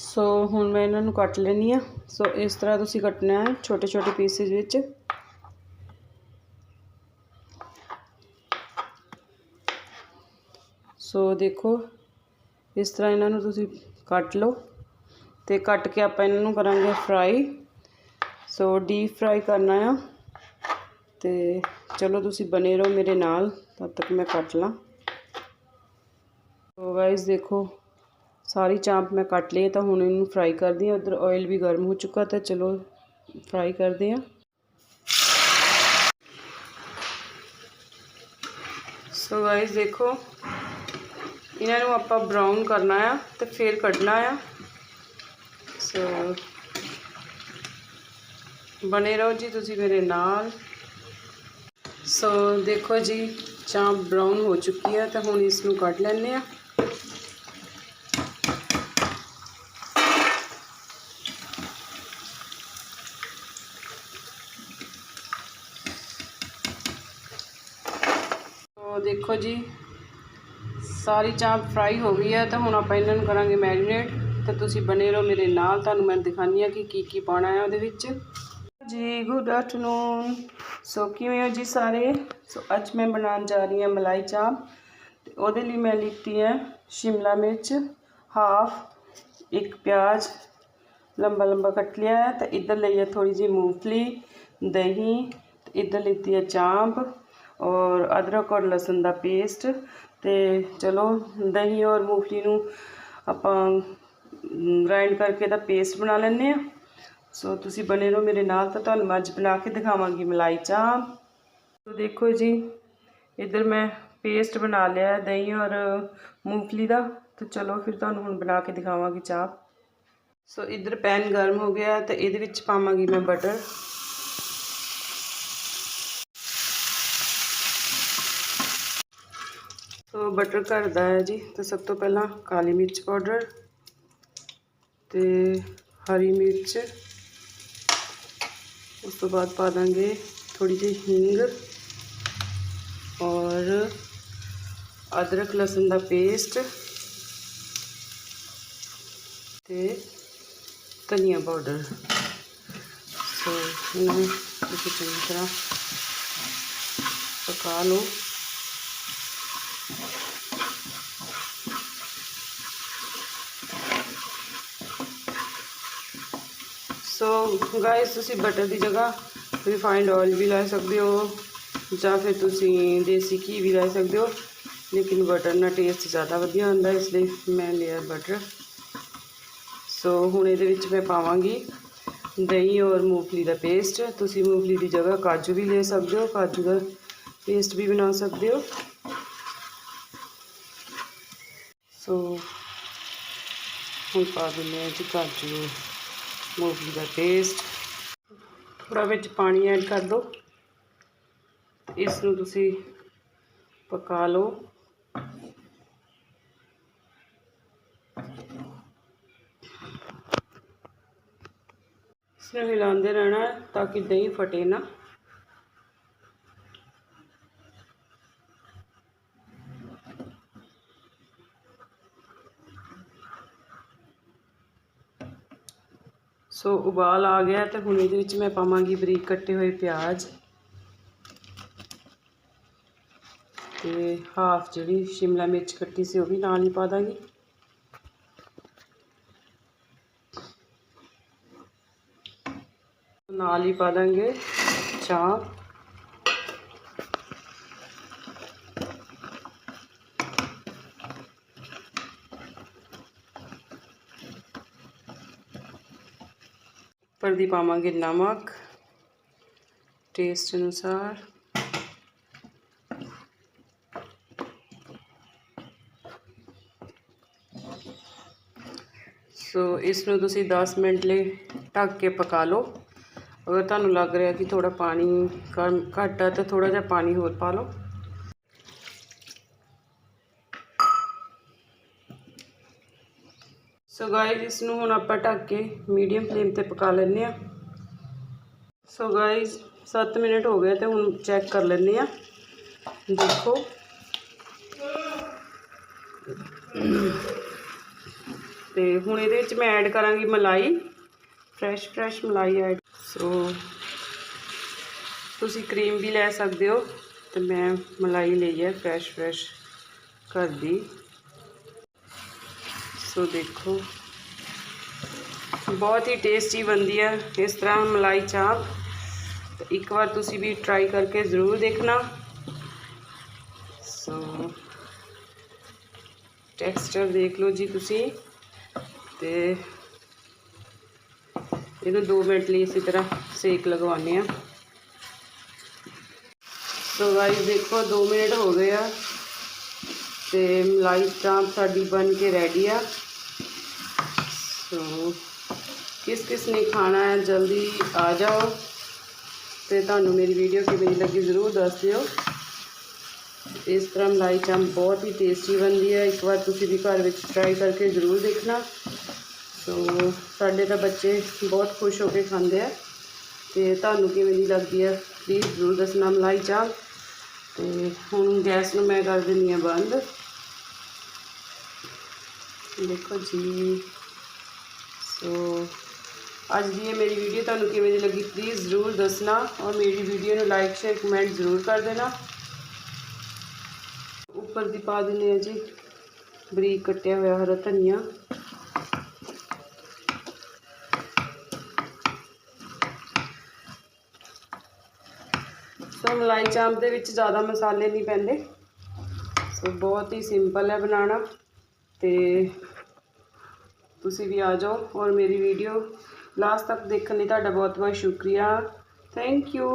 ਸੋ ਹੁਣ ਮੈਂ ਇਹਨਾਂ ਨੂੰ ਕੱਟ ਲੈਣੀ ਆ ਸੋ ਇਸ ਤਰ੍ਹਾਂ ਤੁਸੀਂ ਕੱਟਣਾ ਹੈ ਛੋਟੇ ਛੋਟੇ ਪੀਸਿਸ ਵਿੱਚ। ਸੋ ਦੇਖੋ, ਇਸ ਤਰ੍ਹਾਂ ਇਹਨਾਂ ਨੂੰ ਤੁਸੀਂ ਕੱਟ ਲਓ ਤੇ ਕੱਟ ਕੇ ਆਪਾਂ ਇਹਨਾਂ ਨੂੰ ਕਰਾਂਗੇ ਫਰਾਈ ਸੋ ਡੀਪ ਫਰਾਈ ਕਰਨਾ ਆ। ਤੇ ਚਲੋ, ਤੁਸੀਂ ਬਨੇ ਰਹੋ ਮੇਰੇ ਨਾਲ, ਤਦ ਤੱਕ ਮੈਂ ਕੱਟ ਲਾਂ। ਸੋ ਗਾਇਸ ਦੇਖੋ ਸਾਰੀ ਚਾਂਪ ਮੈਂ ਕੱਟ ਲਈ ਹੈ ਤਾਂ ਹੁਣ ਇਹਨੂੰ ਫਰਾਈ ਕਰਦੀ ਹਾਂ ਉਧਰ ਆਇਲ ਵੀ ਗਰਮ ਹੋ ਚੁੱਕਾ ਤਾਂ ਚਲੋ ਫਰਾਈ ਕਰਦੇ ਹਾਂ ਸੋ ਗਾਇਸ ਦੇਖੋ ਇਹਨਾਂ ਨੂੰ ਆਪਾਂ ਬਰਾਊਨ ਕਰਨਾ ਆ ਤੇ ਫਿਰ ਕੱਢਣਾ ਆ ਸੋ ਬਨੇ ਰਹੋ ਜੀ ਤੁਸੀਂ ਮੇਰੇ ਨਾਲ ਸੋ ਦੇਖੋ ਜੀ ਚਾਂਪ ਬਰਾਊਨ ਹੋ ਚੁੱਕੀ ਹੈ ਤਾਂ ਹੁਣ ਇਸ ਨੂੰ ਕੱਢ ਲੈਂਦੇ ਆ ਉਹ ਦੇਖੋ ਜੀ, ਸਾਰੀ ਚਾਂਪ ਫਰਾਈ ਹੋ ਗਈ ਹੈ, ਤਾਂ ਹੁਣ ਆਪਾਂ ਇਹਨਾਂ ਨੂੰ ਕਰਾਂਗੇ ਮੈਰੀਨੇਟ ਤੇ ਤੁਸੀਂ ਬਣੇ ਰਹੋ ਮੇਰੇ ਨਾਲ, ਤੁਹਾਨੂੰ ਮੈਂ ਦਿਖਾਉਂਦੀ ਹਾਂ ਕਿ ਕੀ ਕੀ ਪਾਉਣਾ ਹੈ ਉਹਦੇ ਵਿੱਚ। ਜੀ ਗੁੱਡ ਆਫਟਰਨੂਨ ਸੋ ਕਿਵੇਂ ਹੋ ਜੀ ਸਾਰੇ? ਸੋ ਅੱਜ ਮੈਂ ਬਣਾਉਣ ਜਾ ਰਹੀ ਹਾਂ ਮਲਾਈ ਚਾਂਪ ਤੇ ਉਹਦੇ ਲਈ ਮੈਂ ਲਿੱਤੀ ਹੈ ਸ਼ਿਮਲਾ ਮਿਰਚ ਹਾਫ ਇੱਕ ਪਿਆਜ਼ ਲੰਬਾ ਲੰਬਾ ਕੱਟ ਲਿਆ ਹੈ। ਤੇ ਇੱਧਰ ਲਈ ਹੈ ਥੋੜੀ ਜਿਹੀ ਮੂੰਗਫਲੀ, ਦਹੀਂ, ਤੇ ਇੱਧਰ ਲਿੱਤੀ ਹੈ ਚਾਂਪ। ਔਰ ਅਦਰਕ ਔਰ ਲਸਣ ਦਾ ਪੇਸਟ ਤੇ ਚਲੋ ਦਹੀਂ ਔਰ ਮੂੰਗਫਲੀ ਨੂੰ ਆਪਾਂ ਗ੍ਰਾਈਂਡ ਕਰਕੇ ਦਾ ਪੇਸਟ ਬਣਾ ਲੈਂਦੇ ਆ ਸੋ ਤੁਸੀਂ ਬਣੇ ਰਹੋ ਮੇਰੇ ਨਾਲ ਤਾਂ ਤੁਹਾਨੂੰ ਅੱਜ ਬਣਾ ਕੇ ਦਿਖਾਵਾਂਗੀ ਮਲਾਈ ਚਾਹ। ਸੋ ਦੇਖੋ ਜੀ, ਇੱਧਰ ਮੈਂ ਪੇਸਟ ਬਣਾ ਲਿਆ ਦਹੀਂ ਔਰ ਮੂੰਗਫਲੀ ਦਾ। ਤੇ ਚਲੋ ਫਿਰ ਤੁਹਾਨੂੰ ਹੁਣ ਬਣਾ ਕੇ ਦਿਖਾਵਾਂਗੀ ਚਾਹ। ਸੋ ਇੱਧਰ ਪੈਨ ਗਰਮ ਹੋ ਗਿਆ ਹੈ ਤੇ ਇਹਦੇ ਵਿੱਚ ਪਾਵਾਂਗੀ ਮੈਂ ਬਟਰ। ਸੋ ਬਟਰ ਘਰਦਾ ਹੈ ਜੀ। ਤਾਂ ਸਭ ਤੋਂ ਪਹਿਲਾਂ ਕਾਲੀ ਮਿਰਚ ਪਾਊਡਰ ਤੇ ਹਰੀ ਮਿਰਚ। ਉਸ ਤੋਂ ਬਾਅਦ ਪਾ ਦਾਂਗੇ ਥੋੜੀ ਜਿਹੀ ਹਿੰਗ ਔਰ ਅਦਰਕ ਲਸਣ ਦਾ ਪੇਸਟ ਤੇ ਧਨੀਆ ਪਾਊਡਰ ਸੋ ਇਹਨਾਂ ਤੁਸੀਂ ਚੰਗੀ ਤਰ੍ਹਾਂ ਪਕਾ ਲਓ। ਸੋ ਗਾਇਸ ਤੁਸੀਂ ਬਟਰ ਦੀ ਜਗ੍ਹਾ ਰਿਫਾਈਨਡ ਆਇਲ ਵੀ ਲੈ ਸਕਦੇ ਹੋ ਜਾਂ ਫਿਰ ਤੁਸੀਂ ਦੇਸੀ ਘੀ ਵੀ ਲੈ ਸਕਦੇ ਹੋ ਲੇਕਿਨ ਬਟਰ ਨਾਲ ਟੇਸਟ ਜ਼ਿਆਦਾ ਵਧੀਆ ਹੁੰਦਾ ਇਸ ਲਈ ਮੈਂ ਲਿਆ ਬਟਰ ਸੋ ਹੁਣ ਇਹਦੇ ਵਿੱਚ ਮੈਂ ਪਾਵਾਂਗੀ ਦਹੀਂ ਔਰ ਮੂੰਗਫਲੀ ਦਾ ਪੇਸਟ ਤੁਸੀਂ ਮੂੰਗਫਲੀ ਦੀ ਜਗ੍ਹਾ ਕਾਜੂ ਵੀ ਲੈ ਸਕਦੇ ਹੋ ਕਾਜੂ ਦਾ ਪੇਸਟ ਵੀ ਬਣਾ ਸਕਦੇ ਹੋ ਸੋ ਹੁਣ ਪਾ ਦਿੰਦੇ ਹਾਂ ਜੀ ਕਾਜੂ ਮੂੰਗਫਲੀ ਦਾ ਪੇਸਟ ਥੋੜਾ ਵਿੱਚ ਪਾਣੀ ਐਡ ਕਰ ਦਿਓ ਇਸ ਨੂੰ ਤੁਸੀਂ ਪਕਾ ਲਓ। ਇਸ ਨੂੰ ਹਿਲਾਉਂਦੇ ਰਹਿਣਾ ਤਾਂ ਕਿ ਦਹੀਂ ਫਟੇ ਨਾ। ਸੋ ਉਬਾਲ ਆ ਗਿਆ ਤੇ ਹੁਣ ਇਹਦੇ ਵਿੱਚ ਮੈਂ ਪਾਵਾਂਗੀ ਬਰੀਕ ਕੱਟੇ ਹੋਏ ਪਿਆਜ਼। ਤੇ ਹਾਫ ਜਿਹੜੀ ਸ਼ਿਮਲਾ ਮਿਰਚ ਕੱਟੀ ਸੀ ਉਹ ਵੀ ਨਾਲ ਹੀ ਪਾ ਦਾਂਗੀ। ਨਾਲ ਹੀ ਪਾ ਦਾਂਗੇ ਚਾਹ। ਉੱਪਰ ਦੀ ਪਾਵਾਂਗੇ ਨਮਕ ਟੇਸਟ ਅਨੁਸਾਰ। ਸੋ ਇਸ ਨੂੰ ਤੁਸੀਂ 10 ਮਿੰਟ ਲਈ ਢੱਕ ਕੇ ਪਕਾ ਲਓ। ਅਗਰ ਤੁਹਾਨੂੰ ਲੱਗ ਰਿਹਾ ਕਿ ਥੋੜਾ ਪਾਣੀ ਘੱਟ ਹੈ ਤਾਂ ਥੋੜਾ ਜਿਹਾ ਪਾਣੀ ਹੋਰ ਪਾ ਲਓ। ਸੋ ਗਾਇਸ ਇਸ ਨੂੰ ਹੁਣ ਆਪਾਂ ਢੱਕ ਕੇ ਮੀਡੀਅਮ ਫਲੇਮ ਤੇ ਪਕਾ ਲੈਂਦੇ ਆ ਸੋ ਗਾਇਸ 7 ਮਿੰਟ ਹੋ ਗਏ ਤੇ ਹੁਣ ਚੈੱਕ ਕਰ ਲੈਂਦੇ ਆ ਦੇਖੋ। ਤੇ ਤੇ ਹੁਣ ਇਹਦੇ ਵਿੱਚ ਮੈਂ ਐਡ ਕਰਾਂਗੀ ਮਲਾਈ। ਫਰੈਸ਼ ਫਰੈਸ਼ ਮਲਾਈ ਐਡ ਸੋ ਤੁਸੀਂ ਕਰੀਮ ਵੀ ਲੈ ਸਕਦੇ ਹੋ ਤੇ ਮੈਂ ਮਲਾਈ ਲਈ ਹੈ ਫਰੈਸ਼ ਫਰੈਸ਼ ਘਰ ਦੀ। ਸੋ ਦੇਖੋ। ਬਹੁਤ ਹੀ ਟੇਸਟੀ ਬਣਦੀ ਹੈ ਇਸ ਤਰ੍ਹਾਂ ਮਲਾਈ ਚਾਪ। ਇੱਕ ਵਾਰ ਤੁਸੀਂ ਵੀ ਟਰਾਈ ਕਰਕੇ ਜ਼ਰੂਰ ਦੇਖਣਾ। ਸੋ ਟੈਕਸਚਰ ਦੇਖ ਲਓ ਜੀ ਤੁਸੀਂ। ਤੇ ਇਹਨੂੰ 2 ਮਿੰਟ ਲਈ ਇਸੇ ਤਰ੍ਹਾਂ ਸੇਕ ਲਗਵਾਉਂਦੇ ਆ। ਸੋ ਗਾਇਸ ਦੇਖੋ 2 ਮਿੰਟ ਹੋ ਗਏ ਆ। ਤੇ ਮਲਾਈ ਚਾਂਪ ਸਾਡੀ ਬਣ ਕੇ ਰੈਡੀ ਆ। ਸੋ ਕਿਸ ਕਿਸ ਨੇ ਖਾਣਾ ਹੈ, ਜਲਦੀ ਆ ਜਾਓ। ਤੇ ਤੁਹਾਨੂੰ ਮੇਰੀ ਵੀਡੀਓ ਕਿਵੇਂ ਲੱਗੀ ਜ਼ਰੂਰ ਦੱਸ ਦਿਓ। ਇਸ ਤਰ੍ਹਾਂ ਮਲਾਈ ਚਾਂਪ ਬਹੁਤ ਹੀ ਟੇਸਟੀ ਬਣਦੀ ਹੈ। ਇੱਕ ਵਾਰ ਤੁਸੀਂ ਵੀ ਘਰ ਵਿੱਚ ਟਰਾਈ ਕਰਕੇ ਜ਼ਰੂਰ ਦੇਖਣਾ। ਸੋ ਸਾਡੇ ਤਾਂ ਬੱਚੇ ਬਹੁਤ ਖੁਸ਼ ਹੋ ਕੇ ਖਾਂਦੇ ਆ। ਤੇ ਤੁਹਾਨੂੰ ਕਿਵੇਂ ਦੀ ਲੱਗਦੀ ਹੈ ਪਲੀਜ਼ ਜ਼ਰੂਰ ਦੱਸਣਾ। ਮਲਾਈ ਚਾਂਪ ਤੇ ਹੁਣ ਗੈਸ ਨੂੰ ਮੈਂ ਕਰ ਦਿੰਦੀ ਹਾਂ ਬੰਦ। ਦੇਖੋ ਜੀ। ਸੋ ਅੱਜ ਦੀ ਇਹ ਮੇਰੀ ਵੀਡੀਓ ਤੁਹਾਨੂੰ ਕਿਵੇਂ ਦੀ ਲੱਗੀ ਪਲੀਜ਼ ਜ਼ਰੂਰ ਦੱਸਣਾ ਔਰ ਮੇਰੀ ਵੀਡੀਓ ਨੂੰ ਲਾਈਕ ਸ਼ੇਅਰ ਕਮੈਂਟ ਜ਼ਰੂਰ ਕਰ ਦੇਣਾ। ਉੱਪਰ ਦੀ ਪਾ ਦਿੰਦੇ ਆ ਜੀ। ਬਰੀਕ ਕੱਟਿਆ ਹੋਇਆ ਹਰਾ ਧਨੀਆ। ਸੋ ਮਲਾਈ ਚਾਂਪ ਦੇ ਵਿੱਚ ਜ਼ਿਆਦਾ ਮਸਾਲੇ ਨਹੀਂ ਪੈਂਦੇ। ਸੋ ਬਹੁਤ ਹੀ ਸਿੰਪਲ ਹੈ ਬਣਾਉਣਾ ਤੇ ਤੁਸੀਂ ਵੀ ਆ ਜਾਓ ਔਰ ਮੇਰੀ ਵੀਡੀਓ ਲਾਸਟ ਤੱਕ ਦੇਖਣ ਲਈ ਤੁਹਾਡਾ ਬਹੁਤ ਬਹੁਤ ਸ਼ੁਕਰੀਆ। Thank you